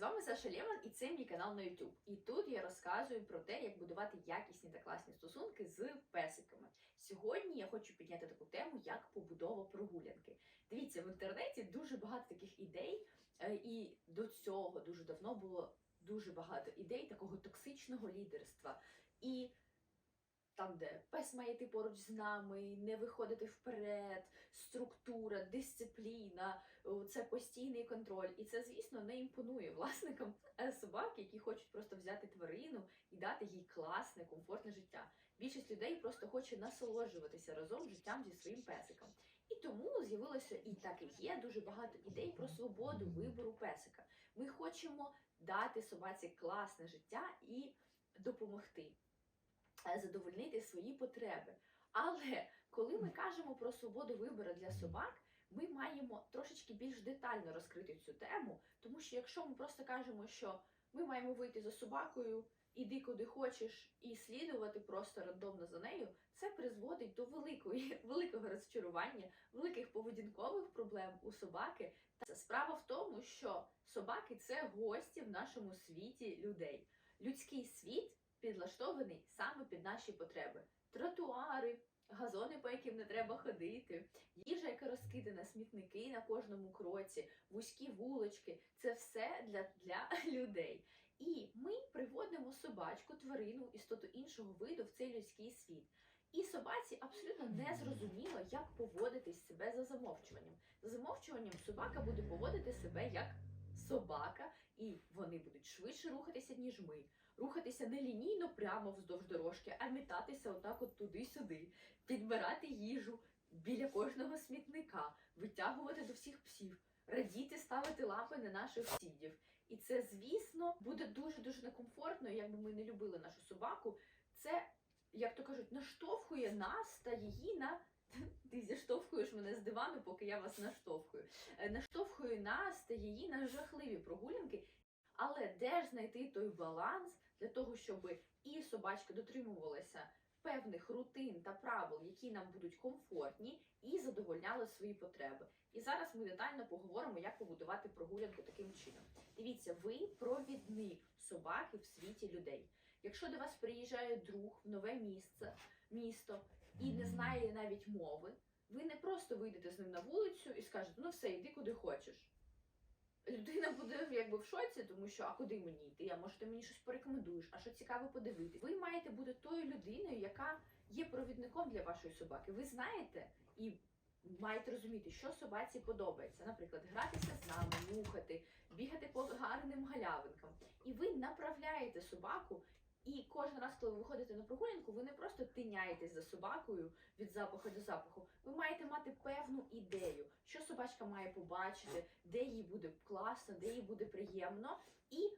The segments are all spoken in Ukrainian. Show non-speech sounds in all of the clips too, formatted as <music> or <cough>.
з вами Саша Лєман і це мій канал на YouTube. І тут я розказую про те, як будувати якісні та класні стосунки з песиками. Сьогодні я хочу підняти таку тему, як побудова прогулянки. Дивіться, в інтернеті дуже багато таких ідей, е, і до цього дуже давно було дуже багато ідей такого токсичного лідерства. І там, де пес має йти поруч з нами, не виходити вперед, структура, дисципліна, це постійний контроль. І це, звісно, не імпонує власникам <laughs> собак, які хочуть просто взяти тварину і дати їй класне, комфортне життя. Більшість людей просто хоче насолоджуватися разом життям зі своїм песиком. І тому з'явилося і так і є дуже багато ідей про свободу вибору песика. Ми хочемо дати собаці класне життя і допомогти задовольнити свої потреби. Але коли ми кажемо про свободу вибору для собак, ми маємо трошечки більш детально розкрити цю тему, тому що якщо ми просто кажемо, що ми маємо вийти за собакою, іди куди хочеш, і слідувати просто рандомно за нею, це призводить до великої, <laughs> великого розчарування, великих поведінкових проблем у собаки. Та справа в тому, що собаки це гості в нашому світі людей. Людський світ підлаштований саме під наші потреби: тротуари, газони, по яким не треба ходити, їжа, яка розкидана, смітники на кожному кроці, вузькі вулички це все для, для <laughs> людей. І ми приводимо собачку, тварину, істоту іншого виду в цей людський світ. І собаці абсолютно не зрозуміло, як поводитись себе за замовчуванням. За замовчуванням собака буде поводити себе як собака, і вони будуть швидше рухатися, ніж ми. Рухатися не лінійно прямо вздовж дорожки, а мітатися отак от туди-сюди, підбирати їжу біля кожного смітника, витягувати до всіх псів, радіти ставити лапи на наших сусідів. І це, звісно, буде дуже-дуже некомфортно, якби ми не любили нашу собаку. Це, як то кажуть, наштовхує нас та її на. <laughs> Ти зіштовхуєш мене з дивану, поки я вас наштовхую. Е, Наштовхує нас та її на жахливі прогулянки. Але де ж знайти той баланс для того, щоб і собачка дотримувалася певних рутин та правил, які нам будуть комфортні, і задовольняли свої потреби. І зараз ми детально поговоримо, як побудувати прогулянку таким чином. Дивіться, ви провідник собаки в світі людей. Якщо до вас приїжджає друг в нове місце, місто і не знає навіть мови, ви не просто вийдете з ним на вулицю і скажете, ну все, йди куди хочеш. Людина буде якби в шоці, тому що а куди мені йти? А може ти мені щось порекомендуєш, а що цікаво подивитись? Ви маєте бути тою людиною, яка є провідником для вашої собаки. Ви знаєте і маєте розуміти, що собаці подобається. Наприклад, гратися з нами, нюхати, бігати по гарним галявинкам. І ви направляєте собаку. І кожен раз, коли ви виходите на прогулянку, ви не просто тиняєтесь за собакою від запаху до запаху. Ви маєте мати певну ідею, що собачка має побачити, де їй буде класно, де їй буде приємно, і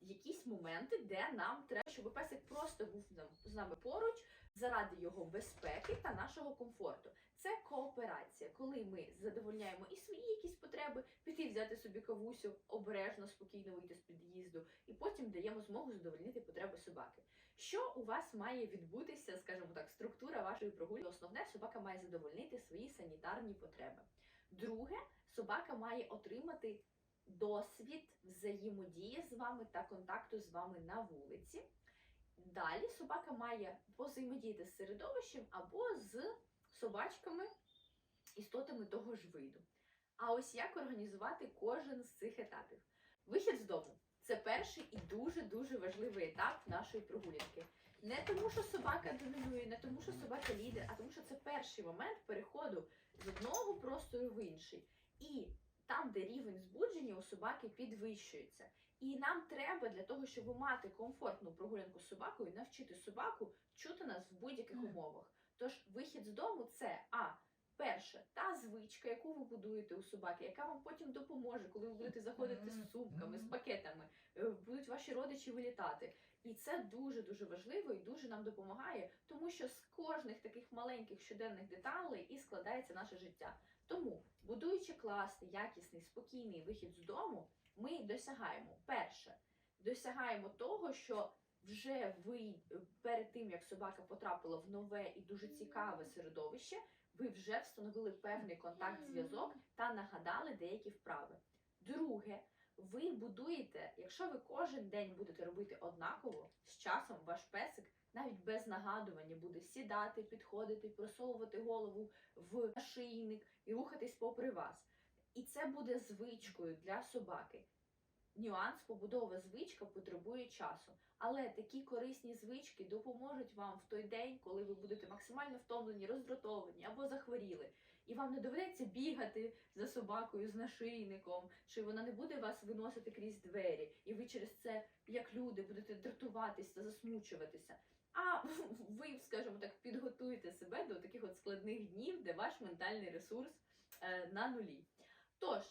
якісь моменти, де нам треба, щоб песик просто був з нами поруч заради його безпеки та нашого комфорту. Це кооперація, коли ми задовольняємо і свої якісь потреби, піти взяти собі кавусю, обережно, спокійно вийти з під'їзду, і потім даємо змогу задовольнити потреби собаки. Що у вас має відбутися, скажімо так, структура вашої прогулянки? Основне, собака має задовольнити свої санітарні потреби. Друге, собака має отримати досвід взаємодії з вами та контакту з вами на вулиці. Далі собака має взаємодіяти з середовищем або з собачками, істотами того ж виду. А ось як організувати кожен з цих етапів? Вихід з дому це перший і дуже-дуже важливий етап нашої прогулянки. Не тому, що собака домінує, не тому, що собака лідер, а тому, що це перший момент переходу з одного простору в інший. І там, де рівень збудження у собаки підвищується. І нам треба для того, щоб мати комфортну прогулянку з собакою, навчити собаку чути нас в будь-яких умовах. Тож вихід з дому це а. Перше, та звичка, яку ви будуєте у собаки, яка вам потім допоможе, коли ви будете заходити з сумками, з пакетами, е, будуть ваші родичі вилітати. І це дуже дуже важливо і дуже нам допомагає, тому що з кожних таких маленьких щоденних деталей і складається наше життя. Тому, будуючи класний, якісний, спокійний вихід з дому, ми досягаємо. Перше, досягаємо того, що вже ви перед тим як собака потрапила в нове і дуже цікаве середовище, ви вже встановили певний контакт-зв'язок та нагадали деякі вправи. Друге, ви будуєте, якщо ви кожен день будете робити однаково, з часом ваш песик навіть без нагадування буде сідати, підходити, просовувати голову в нашийник і рухатись попри вас. І це буде звичкою для собаки. Нюанс побудова звичка потребує часу. Але такі корисні звички допоможуть вам в той день, коли ви будете максимально втомлені, роздратовані або захворіли, і вам не доведеться бігати за собакою з нашийником, чи вона не буде вас виносити крізь двері, і ви через це, як люди, будете дратуватися, засмучуватися. А <laughs> ви, скажімо так, підготуєте себе до таких от складних днів, де ваш ментальний ресурс е, на нулі. Тож,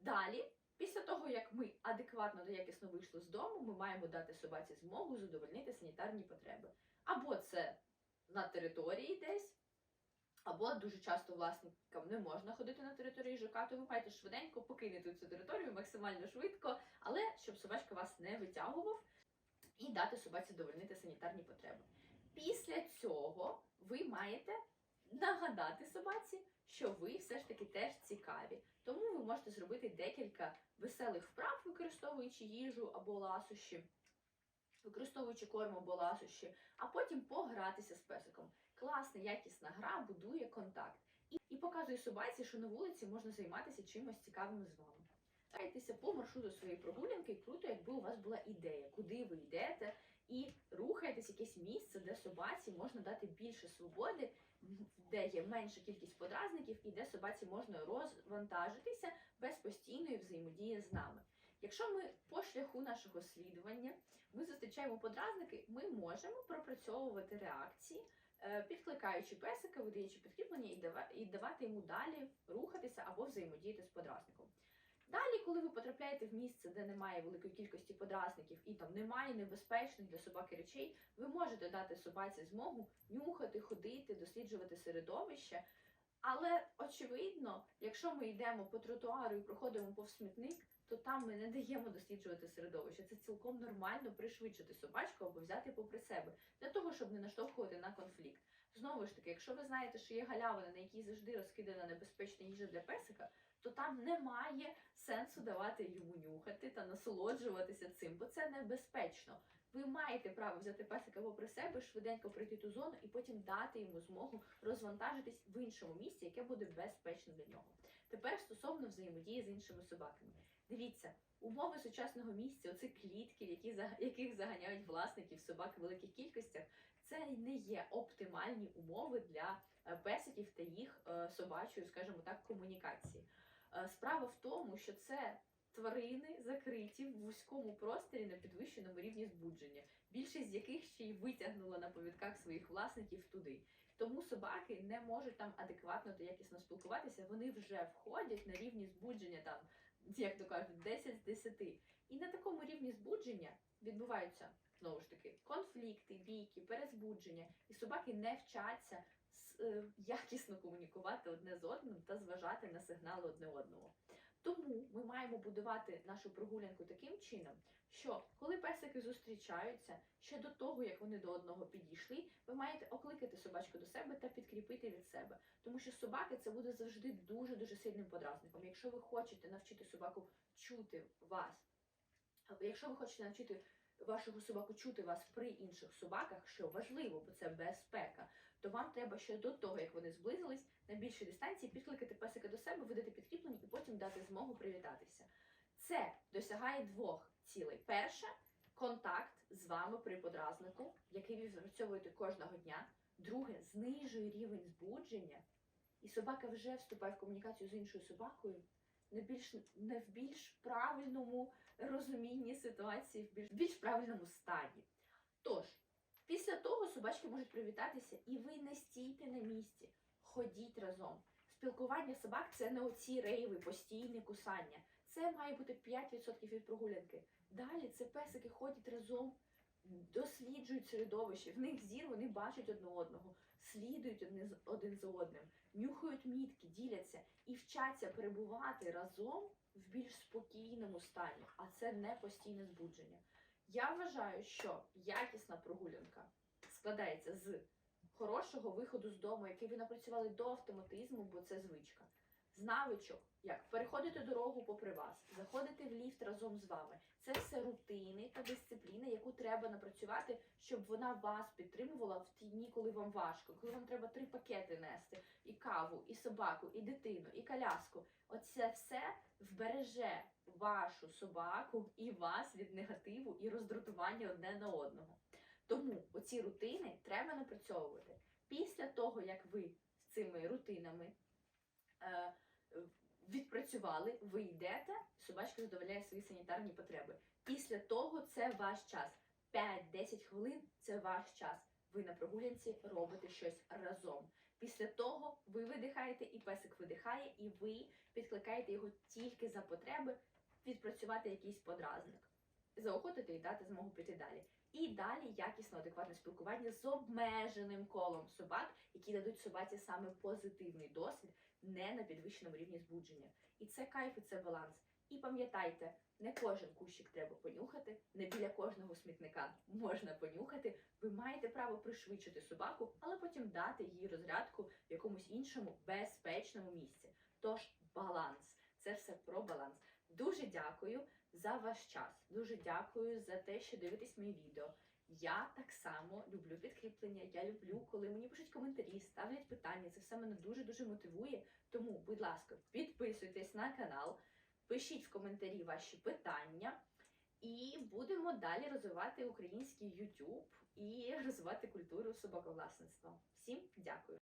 далі. Після того, як ми адекватно та якісно вийшли з дому, ми маємо дати собаці змогу задовольнити санітарні потреби. Або це на території десь, або дуже часто власникам не можна ходити на території ЖК, то ви маєте швиденько покинути цю територію максимально швидко, але щоб собачка вас не витягував, і дати собаці задовольнити санітарні потреби. Після цього ви маєте нагадати собаці, що ви все ж таки теж цікаві. Тому ви можете зробити декілька веселих вправ, використовуючи їжу або ласощі, використовуючи корм або ласощі, а потім погратися з песиком. Класна, якісна гра будує контакт і, і показує собаці, що на вулиці можна займатися чимось цікавим з вами. Грайтеся по маршруту своєї прогулянки, круто, якби у вас була ідея, куди ви йдете, в якесь місце, де собаці можна дати більше свободи, де є менша кількість подразників і де собаці можна розвантажитися без постійної взаємодії з нами. Якщо ми по шляху нашого слідування ми зустрічаємо подразники, ми можемо пропрацьовувати реакції, е, підкликаючи песика, видаючи підкріплення і давати йому далі рухатися або взаємодіяти з подразником. Далі, коли ви потрапляєте в місце, де немає великої кількості подразників і там немає небезпечних для собаки речей, ви можете дати собаці змогу нюхати, ходити, досліджувати середовище. Але очевидно, якщо ми йдемо по тротуару і проходимо повз смітник, то там ми не даємо досліджувати середовище. Це цілком нормально пришвидшити собачку або взяти попри себе для того, щоб не наштовхувати на конфлікт. Знову ж таки, якщо ви знаєте, що є галявина, на якій завжди розкидана небезпечна їжа для песика, то там немає сенсу давати йому нюхати та насолоджуватися цим, бо це небезпечно. Ви маєте право взяти песика попри себе, швиденько пройти ту зону і потім дати йому змогу розвантажитись в іншому місці, яке буде безпечно для нього. Тепер стосовно взаємодії з іншими собаками. Дивіться, умови сучасного місця, оці клітки, які яких заганяють власників собак в великих кількостях, це не є оптимальні умови для е, песиків та їх е, собачої, скажімо так, комунікації. Е, Справа в тому, що це тварини закриті в вузькому просторі на підвищеному рівні збудження, більшість з яких ще й витягнула на повідках своїх власників туди. Тому собаки не можуть там адекватно та якісно спілкуватися. Вони вже входять на рівні збудження там, як то кажуть, 10 з 10. І на такому рівні збудження відбуваються знову ж таки конфлікти, бійки, перезбудження, і собаки не вчаться якісно комунікувати одне з одним та зважати на сигнали одне одного. Тому ми маємо будувати нашу прогулянку таким чином, що коли песики зустрічаються, ще до того, як вони до одного підійшли, ви маєте окликати собачку до себе та підкріпити від себе. Тому що собаки це буде завжди дуже-дуже сильним подразником. Якщо ви хочете навчити собаку чути вас, якщо ви хочете навчити вашого собаку чути вас при інших собаках, що важливо, бо це безпека, то вам треба ще до того, як вони зблизились, на більшій дистанції підкликати песика до себе, видати підкріплення і потім дати змогу привітатися. Це досягає двох цілей. Перше контакт з вами при подразнику, який ви відпрацьовуєте кожного дня. Друге, знижує рівень збудження, і собака вже вступає в комунікацію з іншою собакою не більш не в більш правильному розумінні ситуації, в більш, більш правильному стані. Тож, після того собачки можуть привітатися, і ви не стійте на місці, ходіть разом. Спілкування собак це не оці рейви, постійне кусання. Це має бути 5% від прогулянки. Далі це песики ходять разом, досліджують середовище. В них зір вони бачать одне одного, слідують один за одним, нюхають мітки, діляться і вчаться перебувати разом в більш спокійному стані, а це не постійне збудження. Я вважаю, що якісна прогулянка складається з хорошого виходу з дому, який ви напрацювали до автоматизму, бо це звичка, з навичок, як переходити дорогу попри вас, заходити в ліфт разом з вами. Це все рутини та дисципліна, яку треба напрацювати, щоб вона вас підтримувала в ті дні, коли вам важко, коли вам треба три пакети нести, і каву, і собаку, і дитину, і коляску. Оце все вбереже вашу собаку і вас від негативу і роздратування одне на одного. Тому оці рутини треба напрацьовувати. Після того, як ви з цими рутинами е, відпрацювали, ви йдете, собачка задовольняє свої санітарні потреби. Після того це ваш час. 5-10 хвилин це ваш час. Ви на прогулянці робите щось разом. Після того ви видихаєте, і песик видихає, і ви підкликаєте його тільки за потреби відпрацювати якийсь подразник, заохотити і дати змогу піти далі. І далі якісно адекватне спілкування з обмеженим колом собак, які дадуть собаці саме позитивний досвід, не на підвищеному рівні збудження. І це кайф, і це баланс. І пам'ятайте, не кожен кущик треба понюхати, не біля кожного смітника можна понюхати. Ви маєте право пришвидшити собаку, але потім дати їй розрядку в якомусь іншому безпечному місці. Тож баланс. Це все про баланс. Дуже дякую за ваш час. Дуже дякую за те, що дивитесь мої відео. Я так само люблю підкріплення. Я люблю, коли мені пишуть коментарі, ставлять питання. Це все мене дуже дуже мотивує. Тому, будь ласка, підписуйтесь на канал, пишіть в коментарі ваші питання, і будемо далі розвивати український YouTube і розвивати культуру собаковласництва. Всім дякую!